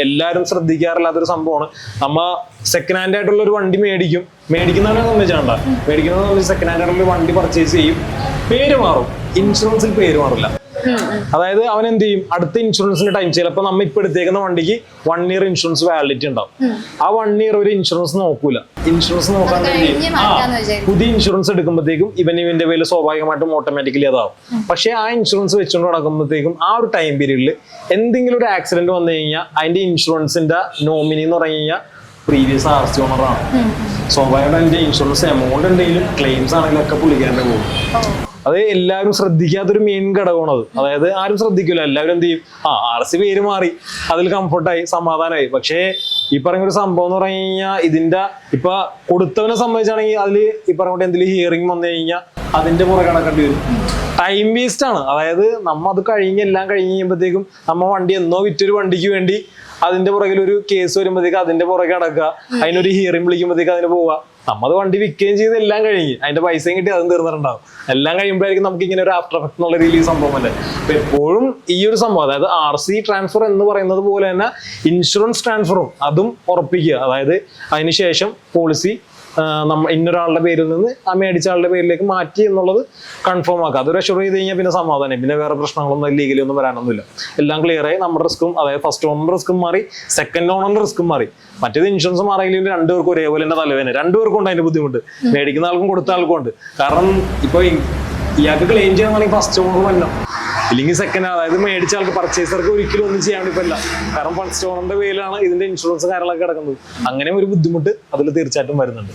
എല്ലാവരും ശ്രദ്ധിക്കാറില്ലാത്തൊരു സംഭവമാണ്. നമ്മ സെക്കൻഡ് ഹാൻഡ് ആയിട്ടുള്ള ഒരു വണ്ടി മേടിക്കും. മേടിക്കുന്നവരെ സംബന്ധിച്ചാണ്ട മേടിക്കുന്നവരെ സെക്കൻഡ് ഹാൻഡ് ആയിട്ടുള്ള വണ്ടി പർച്ചേസ് ചെയ്യും. പേര് മാറും. ഇൻഷുറൻസിൽ പേര് മാറില്ല. അതായത് അവൻ എന്ത് ചെയ്യും? അടുത്ത ഇൻഷുറൻസിന്റെ ടൈം ചിലപ്പോൾ നമ്മ ഇപ്പൊ എടുത്തേക്കുന്ന വണ്ടിക്ക് വൺ ഇയർ ഇൻഷുറൻസ് വാലിഡിറ്റി ഉണ്ടാവും. ആ വൺ ഇയർ ഒരു ഇൻഷുറൻസ് നോക്കൂല. ഇൻഷുറൻസ് നോക്കാൻ പുതിയ ഇൻഷുറൻസ് എടുക്കുമ്പോഴത്തേക്കും ഇവൻ ഇവന്റെ പേര് സ്വാഭാവികമായിട്ടും ഓട്ടോമാറ്റിക്കലി അതാവും. പക്ഷെ ആ ഇൻഷുറൻസ് വെച്ചുകൊണ്ട് നടക്കുമ്പോഴത്തേക്കും ആ ഒരു ടൈം പീരീഡിൽ എന്തെങ്കിലും ഒരു ആക്സിഡന്റ് വന്നു കഴിഞ്ഞാൽ അതിന്റെ ഇൻഷുറൻസിന്റെ നോമിനി എന്ന് പറഞ്ഞു കഴിഞ്ഞാൽ പ്രീവിയസ് ആർ സി ഓണറാണ് സ്വാഭാവികമായിട്ടും അതിന്റെ ഇൻഷുറൻസ് എമൗണ്ട് ഉണ്ടെങ്കിലും ക്ലെയിംസ് ആണെങ്കിലും ഒക്കെ പുള്ളിക്കാരന്റെ പോകും. അത് എല്ലാവരും ശ്രദ്ധിക്കാത്തൊരു മെയിൻ ഘടകമാണ് അത്. അതായത് ആരും ശ്രദ്ധിക്കില്ല എല്ലാവരും എന്ത് ചെയ്യും? ആ ആർ സി പേര് മാറി. അതിൽ കംഫർട്ടായി സമാധാനമായി പക്ഷേ ഈ പറഞ്ഞ ഒരു സംഭവം എന്ന് പറഞ്ഞു കഴിഞ്ഞാൽ ഇതിന്റെ ഇപ്പൊ കൊടുത്തവനെ സംബന്ധിച്ചാണെങ്കിൽ അതിൽ ഈ പറഞ്ഞ എന്തെങ്കിലും ഹിയറിംഗ് വന്നു കഴിഞ്ഞാൽ അതിന്റെ പുറകെ നടക്കേണ്ടി വരും. ടൈം വേസ്റ്റ് ആണ്. അതായത് നമ്മ അത് കഴിഞ്ഞ് എല്ലാം കഴിഞ്ഞ് കഴിയുമ്പോഴത്തേക്കും നമ്മ വണ്ടി എന്നോ വിറ്റൊരു വണ്ടിക്ക് വേണ്ടി അതിന്റെ പുറകിൽ ഒരു കേസ് വരുമ്പോഴത്തേക്ക് അതിന്റെ പുറകെ അടക്കുക അതിനൊരു ഹിയറിംഗ് വിളിക്കുമ്പോഴത്തേക്ക് അതിന് പോവുക. നമ്മത് വണ്ടി വിൽക്കുകയും ചെയ്ത് എല്ലാം കഴിഞ്ഞ് അതിന്റെ പൈസയും കിട്ടി അതും തീർന്നിട്ടുണ്ടാവും. എല്ലാം കഴിയുമ്പോഴായിരിക്കും നമുക്ക് ഇങ്ങനെ ഒരു ആഫ്റ്റർ എഫക്ട് എന്നുള്ള രീതിയിൽ സംഭവം അല്ലേ അപ്പൊ എപ്പോഴും ഈ ഒരു സംഭവം അതായത് ആർ സി ട്രാൻസ്ഫർ എന്ന് പറയുന്നത് പോലെ തന്നെ ഇൻഷുറൻസ് ട്രാൻസ്ഫറും അതും ഉറപ്പിക്കുക. അതായത് അതിനുശേഷം പോളിസി ഇന്നൊരാളുടെ പേരിൽ നിന്ന് ആ മേടിച്ച ആളുടെ പേരിലേക്ക് മാറ്റി എന്നുള്ളത് കൺഫേം ആക്കുക അതൊരു അഷുർ ചെയ്ത് കഴിഞ്ഞാൽ പിന്നെ സമാധാനം. പിന്നെ വേറെ പ്രശ്നങ്ങളൊന്നും ലീഗലി ഒന്നും വരാനൊന്നുമില്ല. എല്ലാം ക്ലിയർ ആയി. നമ്മുടെ റിസ്ക്കും അതായത് ഫസ്റ്റ് ഓണർ റിസ്ക്കും മാറി സെക്കൻഡ് ഓണറിന്റെ റിസ്ക്കും മാറി. മറ്റേത് ഇൻഷുറൻസ് മാറിയെങ്കിലും രണ്ടുപേർക്കും ഒരേപോലെ തന്നെ തലവേദന. രണ്ടുപേർക്കും ഉണ്ട് അതിന്റെ ബുദ്ധിമുട്ട്. മേടിക്കുന്ന ആൾക്കും കൊടുത്ത ആൾക്കും ഉണ്ട്. കാരണം ഇപ്പൊ ഇയാൾക്ക് ക്ലെയിം ചെയ്യണമെങ്കിൽ ഫസ്റ്റ് ഓണർ വരണം. ഇല്ലെങ്കിൽ സെക്കൻഡ് അതായത് മേടിച്ച ആൾക്ക് പർച്ചേസർക്ക് ഒരിക്കലും ഒന്നും ചെയ്യാൻ പറ്റില്ല കാരണം ഫൺ സ്റ്റോണിന്റെ പേരിലാണ് ഇതിന്റെ ഇൻഷുറൻസ് കാര്യങ്ങളൊക്കെ കിടക്കുന്നത്. അങ്ങനെ ഒരു ബുദ്ധിമുട്ട് അതിൽ തീർച്ചയായിട്ടും വരുന്നുണ്ട്.